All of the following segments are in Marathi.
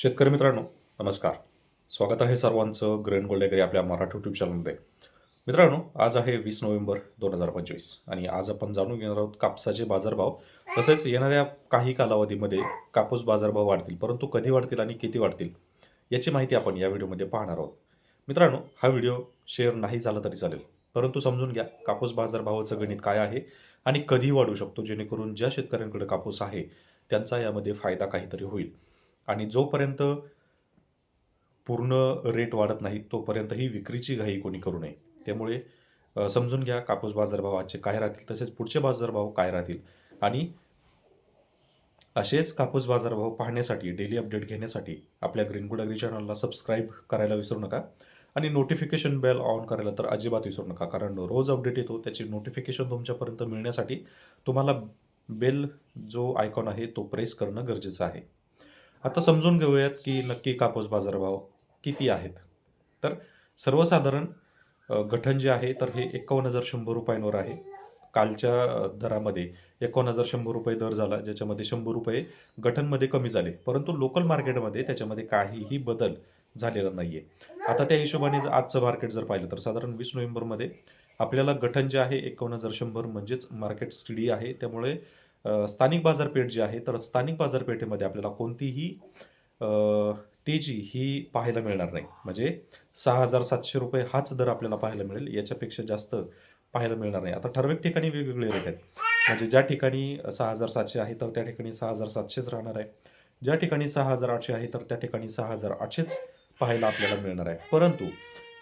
शेतकरी मित्रांनो नमस्कार. स्वागत आहे सर्वांचं ग्रेन गोल्डेकरी आपल्या मराठी युट्यूब चॅनलमध्ये मित्रांनो आज आहे वीस नोव्हेंबर दोन हजार पंचवीस आणि आज आपण जाणून घेणार आहोत कापसाचे बाजारभाव. तसेच येणाऱ्या काही कालावधीमध्ये कापूस बाजारभाव वाढतील परंतु कधी वाढतील आणि किती वाढतील याची माहिती आपण या व्हिडिओमध्ये पाहणार आहोत. मित्रांनो हा व्हिडिओ शेअर नाही झाला तरी चालेल परंतु समजून घ्या कापूस बाजारभावाचं गणित काय आहे आणि कधी वाढू शकतो जेणेकरून ज्या शेतकऱ्यांकडे कापूस आहे त्यांचा यामध्ये फायदा काहीतरी होईल. आणि जोपर्यंत पूर्ण रेट वाढत नाही तोपर्यंत ही विक्रीची घाई कोणी करू नये. त्यामुळे समजून घ्या कापूस बाजारभाव आजचे काय राहतील तसेच पुढचे बाजारभाव काय राहतील. आणि असेच कापूस बाजारभाव पाहण्यासाठी डेली अपडेट घेण्यासाठी आपल्या ग्रीनगुड अग्री चॅनलला सबस्क्राईब करायला विसरू नका. आणि नोटिफिकेशन बेल ऑन करायला तर अजिबात विसरू नका कारण रोज अपडेट येतो त्याची नोटिफिकेशन तुमच्यापर्यंत मिळण्यासाठी तुम्हाला बेल जो आयकॉन आहे तो प्रेस करणं गरजेचं आहे. आता समजून घेऊयात की नक्की कापूस बाजारभाव किती आहेत. तर सर्वसाधारण गठन जे आहे तर हे एकावन्न हजार शंभर रुपयांवर आहे. कालच्या दरामध्ये एकावन्न हजार शंभर रुपये दर झाला ज्याच्यामध्ये शंभर रुपये गठनमध्ये कमी झाले. परंतु लोकल मार्केटमध्ये त्याच्यामध्ये काहीही बदल झालेला नाही आहे आता त्या हिशोबाने जर आजचं मार्केट जर पाहिलं तर साधारण वीस नोव्हेंबरमध्ये आपल्याला गठन जे आहे एकावन्न हजार शंभर म्हणजेच मार्केट स्टडी आहे. त्यामुळे स्थानिक बाजारपेठ जी आहे तर स्थानिक बाजारपेठेमध्ये आपल्याला कोणतीही तेजी ही पाहायला मिळणार नाही. म्हणजे सहा हजार सातशे रुपये हाच दर आपल्याला पाहायला मिळेल याच्यापेक्षा जास्त पाहायला मिळणार नाही. आता ठराविक ठिकाणी वेगवेगळे रेट आहेत. म्हणजे ज्या ठिकाणी सहा हजार सातशे आहे तर त्या ठिकाणी सहा हजार सातशेच राहणार आहे. ज्या ठिकाणी सहा हजार आठशे आहे तर त्या ठिकाणी सहा हजार आठशेच पाहायला आपल्याला मिळणार आहे. परंतु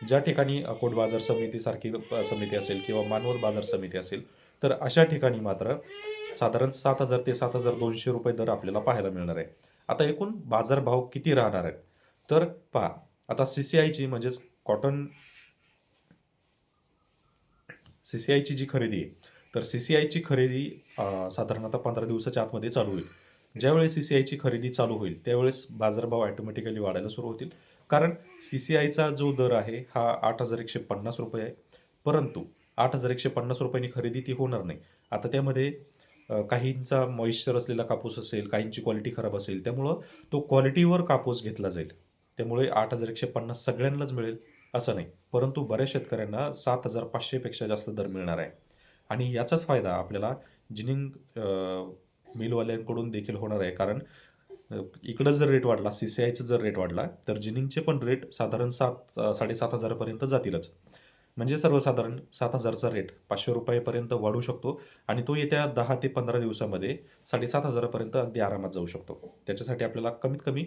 ज्या ठिकाणी अकोट बाजार समितीसारखी समिती असेल किंवा मानवत बाजार समिती असेल तर अशा ठिकाणी मात्र साधारण सात हजार ते सात हजार दोनशे रुपये दर आपल्याला पाहायला मिळणार आहे. आता एकूण बाजारभाव किती राहणार आहेत? तर पहा आता सी सी आयची म्हणजेच कॉटन सी सी आयची जी खरेदी आहे तर सी सी आयची खरेदी साधारणतः पंधरा दिवसाच्या आतमध्ये चालू होईल. ज्यावेळेस सी सी आयची खरेदी चालू होईल त्यावेळेस बाजारभाव ऑटोमॅटिकली वाढायला सुरू होतील. कारण सी सी आयचा जो दर आहे हा आठ हजार एकशे पन्नास रुपये आहे. परंतु आठ हजार एकशे पन्नास रुपयांनी खरेदी ती होणार नाही. आता त्यामध्ये काहींचा मॉइश्चर असलेला कापूस असेल काहींची क्वालिटी खराब असेल त्यामुळं तो क्वालिटीवर कापूस घेतला जाईल. त्यामुळे आठ हजार एकशे पन्नास सगळ्यांनाच मिळेल असं नाही. परंतु बऱ्याच शेतकऱ्यांना सात हजार पाचशेपेक्षा जास्त दर मिळणार आहे. आणि याचाच फायदा आपल्याला जिनिंग मिलवाल्यांकडून देखील होणार आहे. कारण इकडं जर रेट वाढला सी सी आयचा जर रेट वाढला तर जिनिंगचे पण रेट साधारण सात साडेसात हजारापर्यंत जातीलच. म्हणजे सर्वसाधारण सात हजारचा रेट पाचशे रुपयेपर्यंत वाढू शकतो आणि तो येत्या दहा ते पंधरा दिवसामध्ये साडेसात हजारापर्यंत अगदी आरामात जाऊ शकतो. त्याच्यासाठी आपल्याला कमीत कमी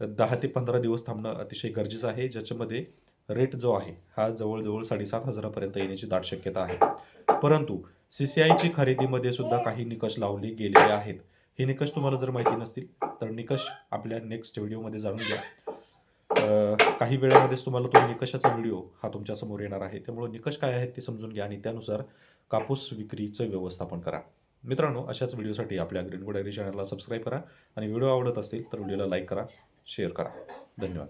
दहा ते पंधरा दिवस थांबणं अतिशय गरजेचं आहे. ज्याच्यामध्ये रेट जो आहे हा जवळजवळ साडेसात हजारापर्यंत येण्याची दाट शक्यता आहे. परंतु सी सी आयची खरेदीमध्ये सुद्धा काही निकष लावले गेलेले आहेत. हे निकष तुम्हाला जर माहिती नसतील तर निकष आपल्या नेक्स्ट व्हिडिओमध्ये जाणून घ्या. काही वेळामध्येच तुम्हाला तो निकषाचा व्हिडिओ हा तुमच्यासमोर येणार आहे. त्यामुळे निकष काय आहेत ते समजून घ्या आणि त्यानुसार कापूस विक्रीचं व्यवस्थापन करा. मित्रांनो अशाच व्हिडिओसाठी आपल्या ग्रीन गुडायरी चॅनलला सबस्क्राईब करा आणि व्हिडिओ आवडत असतील तर व्हिडिओला लाईक करा शेअर करा. धन्यवाद.